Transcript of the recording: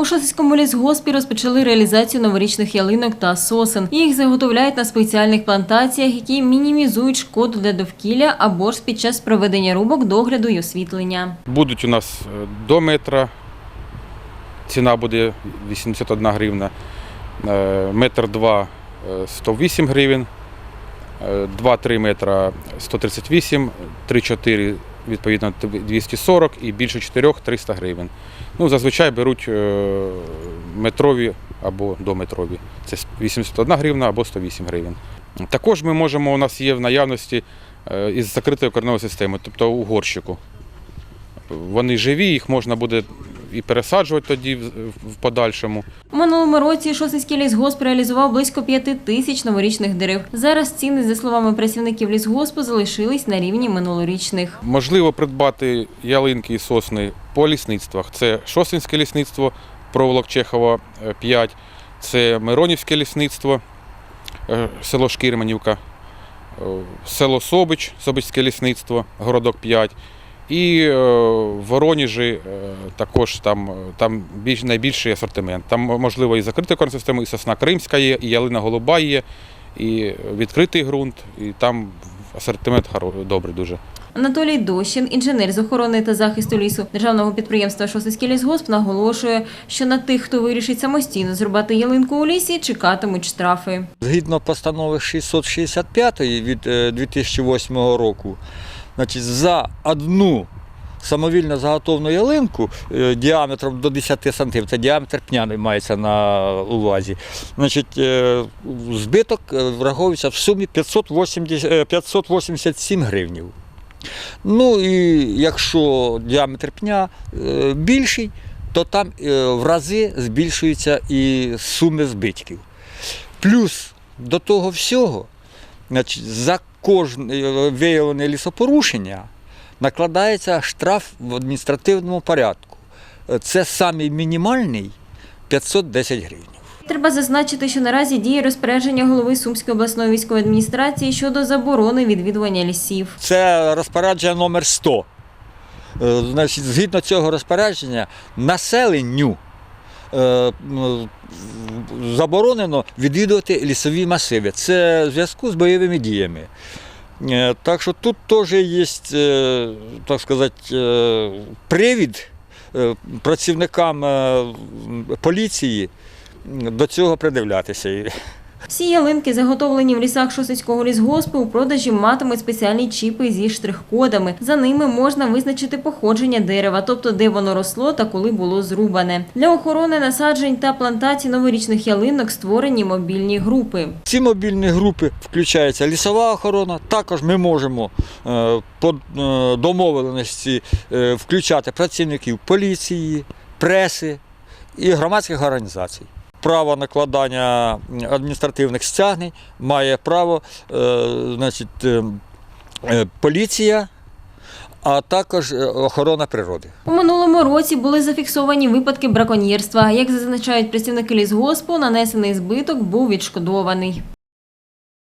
У Шосицькому лісгоспі розпочали реалізацію новорічних ялинок та сосен. Їх заготовляють на спеціальних плантаціях, які мінімізують шкоду для довкілля або ж під час проведення рубок догляду й освітлення. Будуть у нас е, до метра, ціна буде 81 гривна, Е, метр два е, 108 гривень, е, 2-3 метра 138, 3-4 відповідно 240 і більше 4 300 гривень. Ну, зазвичай беруть е, метрові або дометрові. Це 81 гривна або 108 гривень. Також ми можемо, у нас є в наявності е, із закритою корневої системою, тобто у горщику. Вони живі, їх можна буде і пересаджувати тоді в- подальшому. У минулому році Шосицький лісгосп реалізував близько п'яти тисяч новорічних дерев. Зараз ціни, за словами працівників лісгоспу, залишились на рівні минулорічних. Можливо придбати ялинки і сосни по лісництвах. Це Шосинське лісництво, проволок Чехова е, 5, це Миронівське лісництво, е, село Шкірманівка, е, село Собич, Собичське лісництво, городок 5. І е, в Воронежі е, також там, е, там більш, найбільший асортимент. Там можливо і закрита корнсистема, і сосна кримська є, і ялина голуба є, і відкритий ґрунт, і там асортимент добрий дуже. Анатолій Дощин, інженер з охорони та захисту лісу державного підприємства Шосицький лісгосп, наголошує, що на тих, хто вирішить самостійно зрубати ялинку у лісі, чекатимуть штрафи. Згідно постанови 665 від е, 2008 року, значить, за одну самовільно заготовлену ялинку е, діаметром до 10 см, це діаметр пняний мається на увазі, значить, е, збиток е, враховується в сумі 580, е, 587 гривнів. Ну і якщо діаметр пня більший, то там в рази збільшуються і суми збитків. Плюс до того всього, значить, за кожне е, виявлене лісопорушення накладається штраф в адміністративному порядку. Е, Це самий мінімальний 510 гривень. Треба зазначити, що наразі діє розпорядження голови Сумської обласної військової адміністрації щодо заборони відвідування лісів. Це розпорядження номер 100. Е, Значить, згідно цього розпорядження, населенню заборонено відвідувати лісові масиви. Це в зв'язку з бойовими діями. Е, Так що тут теж є, е, так сказати, е, привід е, працівникам е, поліції до цього придивлятися. Всі ялинки, заготовлені в лісах Шосицького лісгоспу, у продажі матимуть спеціальні чіпи зі штрих-кодами. За ними можна визначити походження дерева, тобто де воно росло та коли було зрубане. Для охорони насаджень та плантацій новорічних ялинок створені мобільні групи. Ці мобільні групи включається лісова охорона. Також ми можемо е, по е, домовленості е, включати працівників поліції, преси і громадських організацій. Право накладання адміністративних стягнень має право е, значить, е, е, поліція, а також охорона природи. У минулому році були зафіксовані випадки браконьєрства. Як зазначають працівники лісгоспу, нанесений збиток був відшкодований.